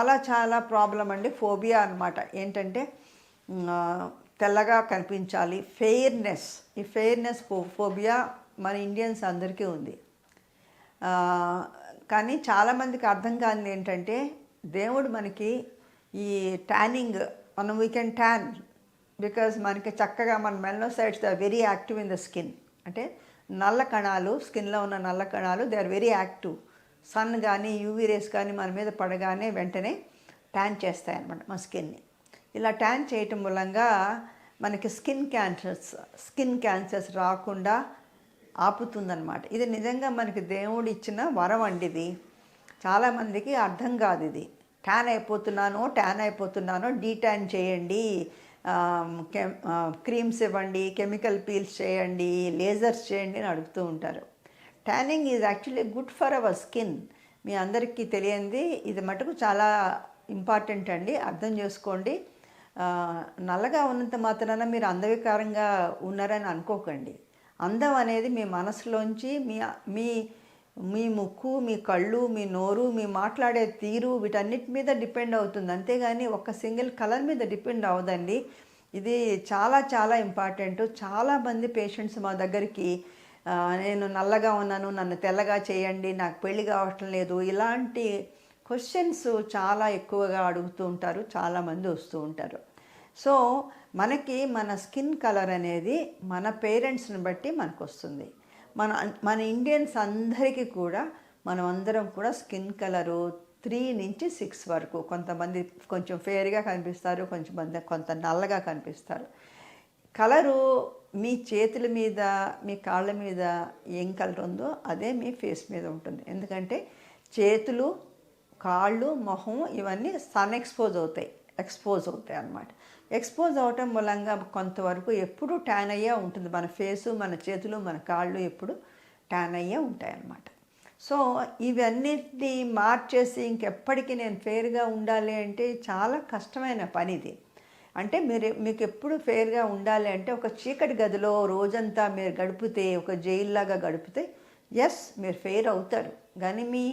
చాలా చాలా ప్రాబ్లం అండి ఫోబియా అన్నమాట. ఏంటంటే తెల్లగా కనిపించాలి. ఫెయిర్నెస్ ఈ ఫెయిర్నెస్ ఫో ఫోబియా మన ఇండియన్స్ అందరికీ ఉంది. కానీ చాలామందికి అర్థం కానిది ఏంటంటే దేవుడు మనకి ఈ ట్యానింగ్ మనం వీ కెన్ ట్యాన్ బికాజ్ మనకి చక్కగా మన melanocytes the very active in the skin అంటే నల్ల కణాలు స్కిన్లో ఉన్న నల్ల కణాలు they are very active sun కానీ యూవీ రేస్ కానీ మన మీద పడగానే వెంటనే ట్యాన్ చేస్తాయన్నమాట మన స్కిన్ని. ఇలా ట్యాన్ చేయటం మూలంగా మనకి స్కిన్ క్యాన్సర్స్ స్కిన్ క్యాన్సర్స్ రాకుండా ఆపుతుందన్నమాట. ఇది నిజంగా మనకి దేవుడు ఇచ్చిన వరం అండి ఇది. చాలామందికి అర్థం కాదు ఇది. ట్యాన్ అయిపోతున్నానో ట్యాన్ అయిపోతున్నానో డీటాన్ చేయండి. క్రీమ్స్ ఇవ్వండి కెమికల్ పీల్స్ చేయండి లేజర్స్ చేయండి అని అడుగుతూ ఉంటారు. Tanning is actually good for our skin మీ అందరికీ తెలియంది. ఇది మటుకు చాలా ఇంపార్టెంట్ అండి. అర్థం చేసుకోండి. నల్లగా ఉన్నంత మాత్రాన మీరు అందవికారంగా ఉన్నారని అనుకోకండి. అందం అనేది మీ మనసులోంచి మీ మీ మీ ముక్కు మీ కళ్ళు మీ నోరు మీ మాట్లాడే తీరు వీటన్నిటి మీద డిపెండ్ అవుతుంది. అంతేగాని ఒక సింగిల్ కలర్ మీద డిపెండ్ అవ్వదండి. ఇది చాలా చాలా ఇంపార్టెంట్ చాలామంది పేషెంట్స్ మా దగ్గరికి నేను నల్లగా ఉన్నాను నన్ను తెల్లగా చేయండి నాకు పెళ్ళి కావటం లేదు. ఇలాంటి క్వశ్చన్స్ చాలా ఎక్కువగా అడుగుతూ ఉంటారు చాలామంది వస్తూ ఉంటారు. సో మనకి మన స్కిన్ కలర్ అనేది మన పేరెంట్స్ని బట్టి మనకు వస్తుంది మన మన ఇండియన్స్ అందరికీ కూడా మనం అందరం కూడా స్కిన్ కలరు త్రీ నుంచి సిక్స్ వరకు కొంతమంది కొంచెం ఫేర్గా కనిపిస్తారు కొంచెం మంది కొంత నల్లగా కనిపిస్తారు. కలరు మీ చేతుల మీద మీ కాళ్ళ మీద ఏం కలర్ ఉందో అదే మీ ఫేస్ మీద ఉంటుంది. ఎందుకంటే చేతులు కాళ్ళు మొహం ఇవన్నీ సన్ ఎక్స్పోజ్ అవుతాయి ఎక్స్పోజ్ అవుతాయి అన్నమాట. ఎక్స్పోజ్ అవటం మూలంగా కొంతవరకు ఎప్పుడు ట్యాన్ అయ్యే ఉంటుంది. మన ఫేసు మన చేతులు మన కాళ్ళు ఎప్పుడు ట్యాన్ అయ్యే ఉంటాయి అన్నమాట. సో ఇవన్నిటిని మార్చేసి ఇంకెప్పటికీ నేను ఫేర్గా ఉండాలి అంటే చాలా కష్టమైన పని ఇది అంటే మీరు మీకు ఎప్పుడు ఫేర్గా ఉండాలి అంటే ఒక చీకటి గదిలో రోజంతా మీరు గడిపితే ఒక జైల్లాగా గడిపితే ఎస్ మీరు ఫెయిర్ అవుతారు. కానీ మీ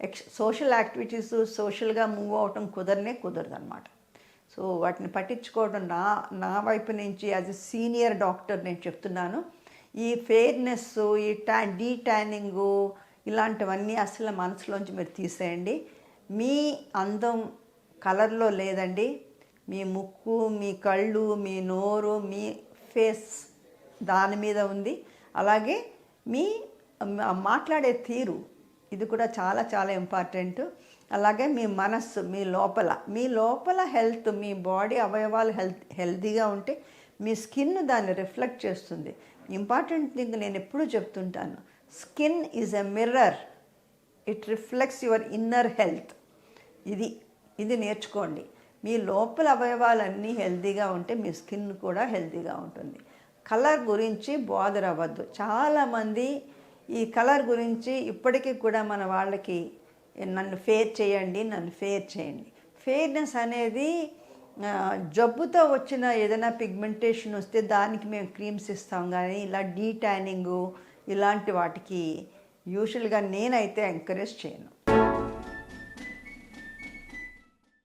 ఎక్స్ సోషల్ యాక్టివిటీస్ సోషల్గా మూవ్ అవటం కుదరనే కుదరదు అనమాట సో వాటిని పట్టించుకోవడం నా నా వైపు నుంచి యాజ్ ఎ సీనియర్ డాక్టర్ నేను చెప్తున్నాను. ఈ ఫెయిర్నెస్ ఈ టా డీ ట్యానింగు ఇలాంటివన్నీ అసలు మనసులోంచి మీరు తీసేయండి. మీ అందం కలర్లో లేదండి. మీ ముక్కు మీ కళ్ళు మీ నోరు మీ ఫేస్ దాని మీద ఉంది. అలాగే మీ మాట్లాడే తీరు ఇది కూడా చాలా చాలా ఇంపార్టెంట్. అలాగే మీ మనస్సు మీ లోపల మీ లోపల హెల్త్ మీ బాడీ అవయవాలు హెల్త్ హెల్తీగా ఉంటే మీ స్కిన్ దాన్ని రిఫ్లెక్ట్ చేస్తుంది. ఇంపార్టెంట్ థింగ్ నేను ఎప్పుడూ చెప్తుంటాను skin is a mirror it reflects your inner health. ఇది ఇది నేర్చుకోండి. మీ లోపల అవయవాలన్నీ హెల్తీగా ఉంటే మీ స్కిన్ కూడా హెల్తీగా ఉంటుంది. కలర్ గురించి బోదర్ అవ్వద్దు. చాలామంది ఈ కలర్ గురించి ఇప్పటికీ కూడా మన వాళ్ళకి నన్ను ఫేర్ చేయండి నన్ను ఫేర్ చేయండి. ఫేర్నెస్ అనేది జబ్బుతో వచ్చిన ఏదైనా పిగ్మెంటేషన్ వస్తే దానికి మేము క్రీమ్స్ ఇస్తాం. కానీ ఇలా డీ ట్యానింగు ఇలాంటి వాటికి యూజువల్గా నేనైతే ఎంకరేజ్ చేయను.